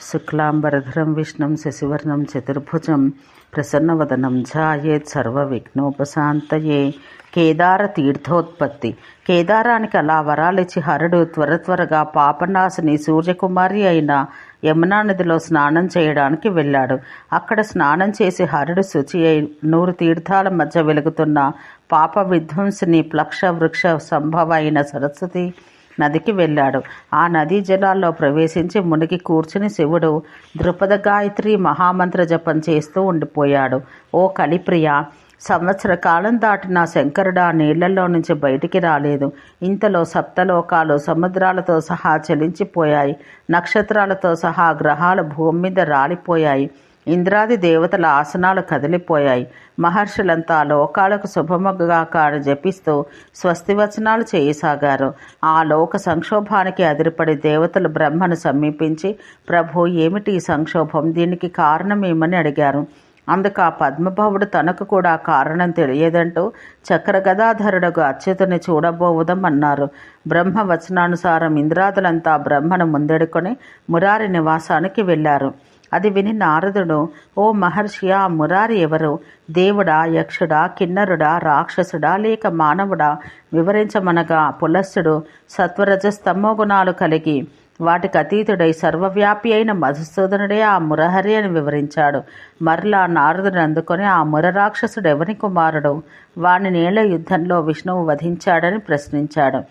శుక్లాంబరధరం విష్ణుం శశివర్ణం చతుర్భుజం ప్రసన్నవదనం ఝాయేత్ సర్వవిఘ్నోపశాంతయే. కేదార తీర్థోత్పత్తి కేదారానికి అలా వరాలిచ్చి హరుడు త్వర త్వరగా పాపనాశిని సూర్యకుమారి అయిన యమునా నదిలో స్నానం చేయడానికి వెళ్ళాడు. అక్కడ స్నానం చేసి హరుడు శుచి అయి నూరు తీర్థాల మధ్య వెలుగుతున్న పాప విధ్వంసిని ప్లక్ష వృక్ష సంభవ అయిన సరస్వతి నదికి వెళ్ళాడు. ఆ నదీ జలాల్లో ప్రవేశించి మునిగి కూర్చుని శివుడు ద్రుపద గాయత్రి మహామంత్ర జపం చేస్తూ ఉండిపోయాడు. ఓ కలిప్రియ సంవత్సర కాలం దాటిన శంకరుడు ఆ నీళ్ళలో నుంచి బయటికి రాలేదు. ఇంతలో సప్తలోకాలు సముద్రాలతో సహా చలించిపోయాయి. నక్షత్రాలతో సహా గ్రహాలు భూమి మీద రాలిపోయాయి. ఇంద్రాది దేవతల ఆసనాలు కదిలిపోయాయి. మహర్షులంతా లోకాలకు శుభమగాక అని జపిస్తూ స్వస్తివచనాలు చేయసాగారు. ఆ లోక సంక్షోభానికి అదిరిపడి దేవతలు బ్రహ్మను సమీపించి ప్రభు ఏమిటి ఈ సంక్షోభం? దీనికి కారణమేమని అడిగారు. అందుకు ఆ పద్మభవుడు తనకు కూడా కారణం తెలియదంటూ చక్రగదాధరుడుగు అచ్యుతుని చూడబోవుదం అన్నారు బ్రహ్మ వచనానుసారం ఇంద్రాదులంతా బ్రహ్మను ముందెడుకొని మురారి నివాసానికి వెళ్ళారు. అది విని నారదుడు ఓ మహర్షి ఆ మురారి ఎవరు? దేవుడా యక్షుడా కిన్నరుడా రాక్షసుడా లేక మానవుడా? వివరించమనగా పులస్సుడు సత్వరజస్తమో గుణాలు కలిగి వాటికి అతీతుడై సర్వవ్యాపి అయిన మధుసూదనుడే ఆ మురహరి అని వివరించాడు. మరలా నారదుడు అందుకొని ఆ ముర రాక్షసుడు ఎవరి కుమారుడు? వాని నీళ్ళ యుద్ధంలో విష్ణువు వధించాడని ప్రశ్నించాడు.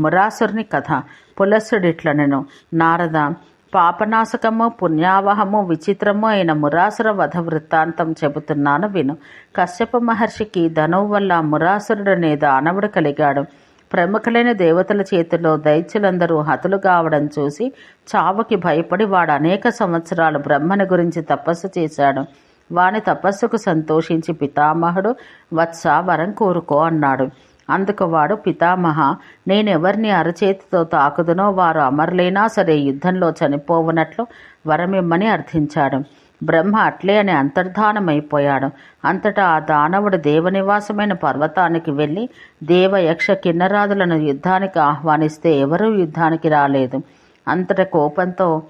మురాసురుని కథ. పులస్సుడిట్లనెను. నారద పాపనాశకము పుణ్యావహము విచిత్రము అయిన మురాసుర వధ వృత్తాంతం చెబుతున్నాను విను. కశ్యప మహర్షికి ధనువు వల్ల మురాసురుడనే దానవుడు కలిగాడు. ప్రముఖులైన దేవతల చేతిలో దైత్యులందరూ హతులు కావడం చూసి చావుకి భయపడి వాడు అనేక సంవత్సరాలు బ్రహ్మని గురించి తపస్సు చేశాడు. వాని తపస్సుకు సంతోషించి పితామహుడు వత్స వరం కోరుకో అన్నాడు. అందుకు వాడు పితామహ నేనెవరిని అరచేతితో తాకుదునో వారు అమరులైనా సరే యుద్ధంలో చనిపోవునట్లు వరమిమ్మని అర్థించాడు. బ్రహ్మ అట్లే అని అంతర్ధానమైపోయాడు. అంతటా ఆ దానవుడు దేవనివాసమైన పర్వతానికి వెళ్ళి దేవయక్ష కిన్నరాదులను యుద్ధానికి ఆహ్వానిస్తే ఎవరూ యుద్ధానికి రాలేదు. అంతట కోపంతో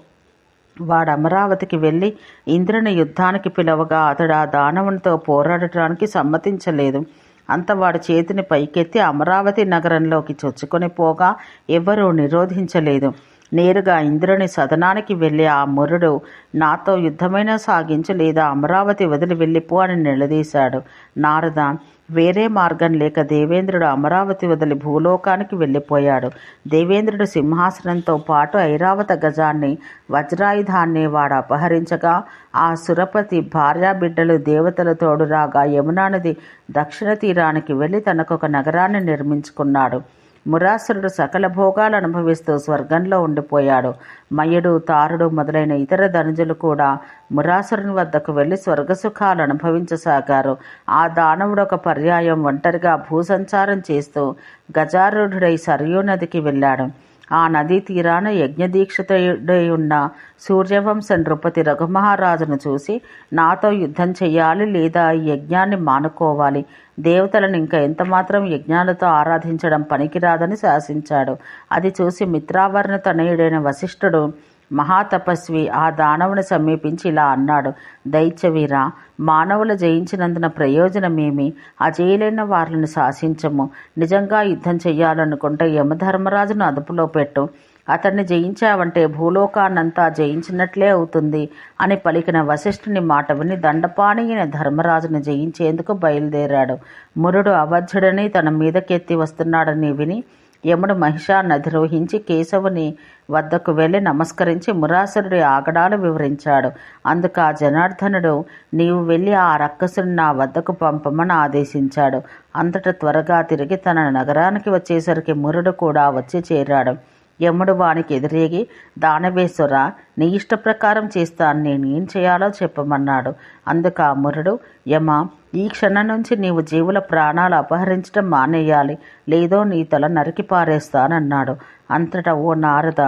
వాడు అమరావతికి వెళ్ళి ఇంద్రుని యుద్ధానికి పిలవగా అతడు ఆ దానవునితో పోరాడటానికి సమ్మతించలేదు. అంత వాడి చేతిని పైకెత్తి అమరావతి నగరంలోకి చొచ్చుకొని పోగా ఎవరూ నిరోధించలేదు. నేరుగా ఇంద్రుని సదనానికి వెళ్ళి ఆ మురుడు నాతో యుద్ధమైనా సాగించు లేదా అమరావతి వదిలి వెళ్ళిపో అని నిలదీశాడు. నారద వేరే మార్గం లేక దేవేంద్రుడు అమరావతి వదిలి భూలోకానికి వెళ్ళిపోయాడు. దేవేంద్రుడు సింహాసనంతో పాటు ఐరావత గజాన్ని వజ్రాయుధాన్ని వాడు అపహరించగా ఆ సురపతి భార్యాబిడ్డలు దేవతల తోడురాగా యమునా నది దక్షిణ తీరానికి వెళ్ళి తనకొక నగరాన్ని నిర్మించుకున్నాడు. మురాసురుడు సకల భోగాలు అనుభవిస్తూ స్వర్గంలో ఉండిపోయాడు. మయుడు తారుడు మొదలైన ఇతర ధనుజులు కూడా మురాసురుని వద్దకు వెళ్ళి స్వర్గసుఖాలు అనుభవించసాగారు. ఆ దానవుడు ఒక పర్యాయం ఒంటరిగా భూసంచారం చేస్తూ గజారూఢుడై సరయూ నదికి వెళ్ళాడు. ఆ నదీ తీరాన యజ్ఞదీక్షితుడై ఉన్న సూర్యవంశ నృపతి రఘుమహారాజును చూసి నాతో యుద్ధం చెయ్యాలి లేదా ఈ యజ్ఞాన్ని మానుకోవాలి? దేవతలను ఇంకా ఎంతమాత్రం యజ్ఞాలతో ఆరాధించడం పనికిరాదని శాసించాడు. అది చూసి మిత్రావర్ణ తనయుడైన వశిష్ఠుడు మహాతపస్వి ఆ దానవుని సమీపించి ఇలా అన్నాడు. దైత్యవీర మానవులు జయించినందున ప్రయోజనమేమి? అజేయులైన వారిని శాసించము. నిజంగా యుద్ధం చెయ్యాలనుకుంటే యమధర్మరాజును అదుపులో పెట్టు. అతన్ని జయించావంటే భూలోకాన్నంతా జయించినట్లే అవుతుంది అని పలికిన వశిష్ఠుని మాట విని దండపాణిని ధర్మరాజుని ధర్మరాజును జయించేందుకు బయలుదేరాడు. మురుడు అవధ్యుడని తన మీదకెత్తి వస్తున్నాడని విని యముడు మహిషాన్ని అధిరోహించి కేశవుని వద్దకు వెళ్ళి నమస్కరించి మురాసురుడి ఆగడాలు వివరించాడు. అందుకు ఆ జనార్దనుడు నీవు వెళ్ళి ఆ రక్కసుని నా వద్దకు పంపమని ఆదేశించాడు. అంతట త్వరగా తిరిగి తన నగరానికి వచ్చేసరికి మురుడు కూడా వచ్చి చేరాడు. యముడు వానికి ఎదురేగి దానవేశ్వర నీ ఇష్ట ప్రకారం చేస్తాను నేను ఏం చేయాలో చెప్పమన్నాడు. అందుకు ఆ మురుడు యమ ఈ క్షణం నుంచి నీవు జీవుల ప్రాణాలు అపహరించడం మానేయాలి. లేదో నీ తల నరికి పారేస్తానన్నాడు. అంతటా ఓ నారద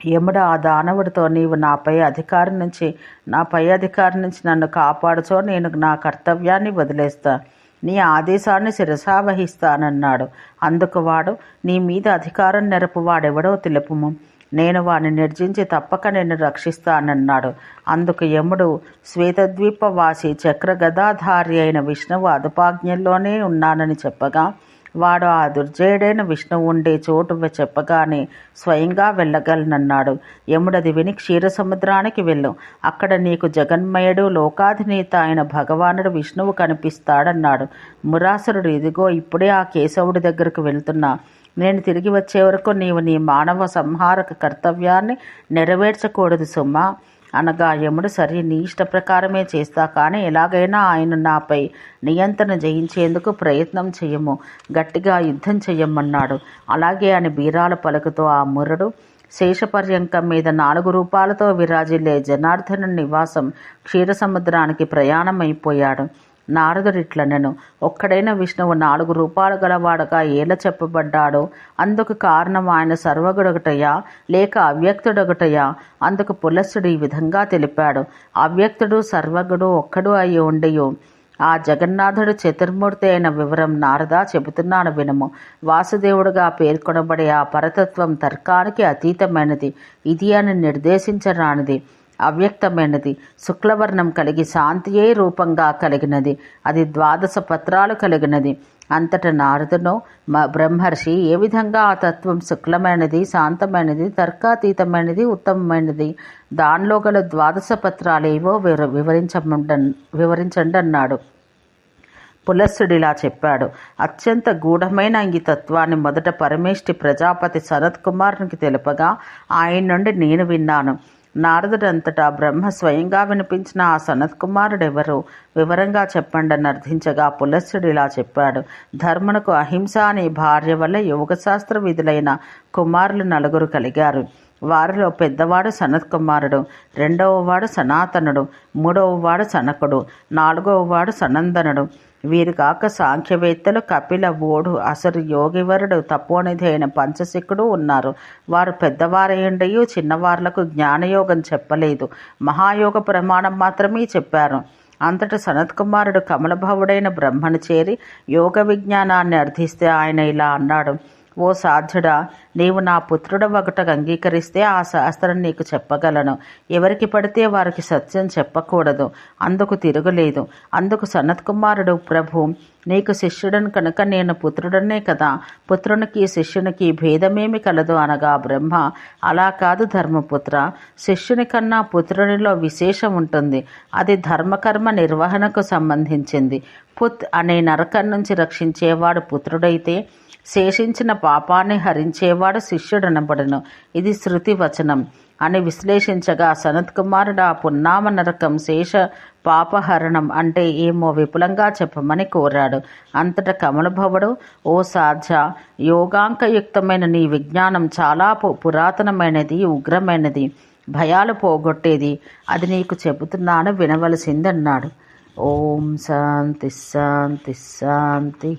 యముడు ఆ దానవుడితో నీవు నాపై అధికారి నుంచి నా పై అధికారి నుంచి నన్ను కాపాడుచో నేను నా కర్తవ్యాన్ని వదిలేస్తాను నీ ఆదేశాన్ని శిరసావహిస్తానన్నాడు అందుకు వాడు నీ మీద అధికారం నెరపు వాడెవడో తెలుపుము. నేను వాని నిర్జించి తప్పక నిన్ను రక్షిస్తానన్నాడు. అందుకు యముడు శ్వేతద్వీపవాసి చక్రగదాధారి అయిన విష్ణువు అదుపాజ్ఞల్లోనే ఉన్నానని చెప్పగా వాడు ఆ దుర్జయుడైన విష్ణువు ఉండే చోటు చెప్పగానే స్వయంగా వెళ్ళగలనన్నాడు. యముడది విని క్షీర సముద్రానికి వెళ్ళు. అక్కడ నీకు జగన్మయుడు లోకాధినేత అయిన భగవానుడు విష్ణువు కనిపిస్తాడన్నాడు. మురాసురుడు ఇదిగో ఇప్పుడే ఆ కేశవుడి దగ్గరకు వెళ్తున్నా. నేను తిరిగి వచ్చే వరకు నీవు నీ మానవ సంహారక కర్తవ్యాన్ని నెరవేర్చకూడదు సుమ్మా అనగా యముడు సరే నీ ఇష్ట ప్రకారమే చేస్తా కానీ ఎలాగైనా ఆయన నాపై నియంత్రణ జయించేందుకు ప్రయత్నం చేయము. గట్టిగా యుద్ధం చెయ్యమన్నాడు. అలాగే అని బీరాల పలుకుతో ఆ మురడు శేషపర్యంకం మీద నాలుగు రూపాలతో విరాజిల్లే జనార్దను నివాసం క్షీరసముద్రానికి ప్రయాణమైపోయాడు. నారదుడిట్లనెను. ఒక్కడైన విష్ణువు నాలుగు రూపాలు గలవాడగా ఏల చెప్పబడ్డాడో అందుకు కారణం ఆయన సర్వగుడొకటయా లేక అవ్యక్తుడొకటయా అందుకు పులస్సుడు ఈ విధంగా తెలిపాడు. అవ్యక్తుడు సర్వగుడు ఒక్కడు అయి ఉండియు. ఆ జగన్నాథుడు చతుర్మూర్తి అయిన వివరం నారదా చెబుతున్నాను వినము. వాసుదేవుడుగా పేర్కొనబడే ఆ పరతత్వం తర్కానికి అతీతమైనది. ఇది అని నిర్దేశించరానిది. అవ్యక్తమైనది. శుక్లవర్ణం కలిగి శాంతియే రూపంగా కలిగినది. అది ద్వాదశ పత్రాలు కలిగినది. అంతట నారదును బ్రహ్మర్షి ఏ విధంగా ఆ తత్వం శుక్లమైనది శాంతమైనది తర్కాతీతమైనది ఉత్తమమైనది? దానిలో గల ద్వాదశ పత్రాలేవో వివర వివరించమండ వివరించండి అన్నాడు పులస్సుడిలా చెప్పాడు. అత్యంత గూఢమైన ఈ తత్వాన్ని మొదట పరమేష్టి ప్రజాపతి సనత్ కుమార్కి తెలుపగా ఆయన నుండి నేను విన్నాను. నారదుడంతటా బ్రహ్మ స్వయంగా వినిపించిన ఆ సనత్కుమారుడెవరు వివరంగా చెప్పండి అని అర్థించగా పులస్సుడు ఇలా చెప్పాడు. ధర్మనకు అహింస అనే భార్య వల్ల యోగశాస్త్ర విధులైన కుమారులు నలుగురు కలిగారు. వారిలో పెద్దవాడు సనత్ కుమారుడు రెండవ వాడు సనాతనుడు మూడవ వాడు సనకుడు నాలుగవ వాడు సనందనుడు. వీరు కాక సాంఖ్యవేత్తలు కపిల ఓడు అసలు యోగివరుడు తపోనిధి అయిన పంచశిఖుడు ఉన్నారు. వారు పెద్దవారయ్యుండయు చిన్నవార్లకు జ్ఞానయోగం చెప్పలేదు. మహాయోగ ప్రమాణం మాత్రమే చెప్పారు. అంతట సనత్కుమారుడు కమలభావుడైన బ్రహ్మను చేరి యోగ విజ్ఞానాన్ని అర్థిస్తే ఆయన ఇలా అన్నాడు. ఓ సాధ్యుడా నీవు నా పుత్రుడ ఒకటకు అంగీకరిస్తే ఆ శాస్త్రం నీకు చెప్పగలను. ఎవరికి పడితే వారికి సత్యం చెప్పకూడదు. అందుకు తిరుగులేదు. అందుకు సనత్ కుమారుడు ప్రభు నీకు శిష్యుడను కనుక నేను పుత్రుడనే కదా. పుత్రునికి శిష్యునికి భేదమేమి కలదు అనగా బ్రహ్మ. అలా కాదు ధర్మపుత్ర. శిష్యుని కన్నా పుత్రునిలో విశేషం ఉంటుంది. అది ధర్మకర్మ నిర్వహణకు సంబంధించింది. పుత్ అనే నరకం నుంచి రక్షించేవాడు పుత్రుడైతే శేషించిన పాపాన్ని హరించేవాడు శిష్యుడనబడను. ఇది శృతి వచనం. అని విశ్లేషించగా సనత్ కుమారుడు ఆ పున్నామ నరకం శేష పాపహరణం అంటే ఏమో విపులంగా చెప్పమని కోరాడు. అంతట కమలభవుడు ఓ సాధ్య యోగాంకయుక్తమైన నీ విజ్ఞానం చాలా పురాతనమైనది ఉగ్రమైనది భయాలు పోగొట్టేది. అది నీకు చెబుతున్నాను వినవలసిందన్నాడు. ఓం శాంతి శాంతి శాంతి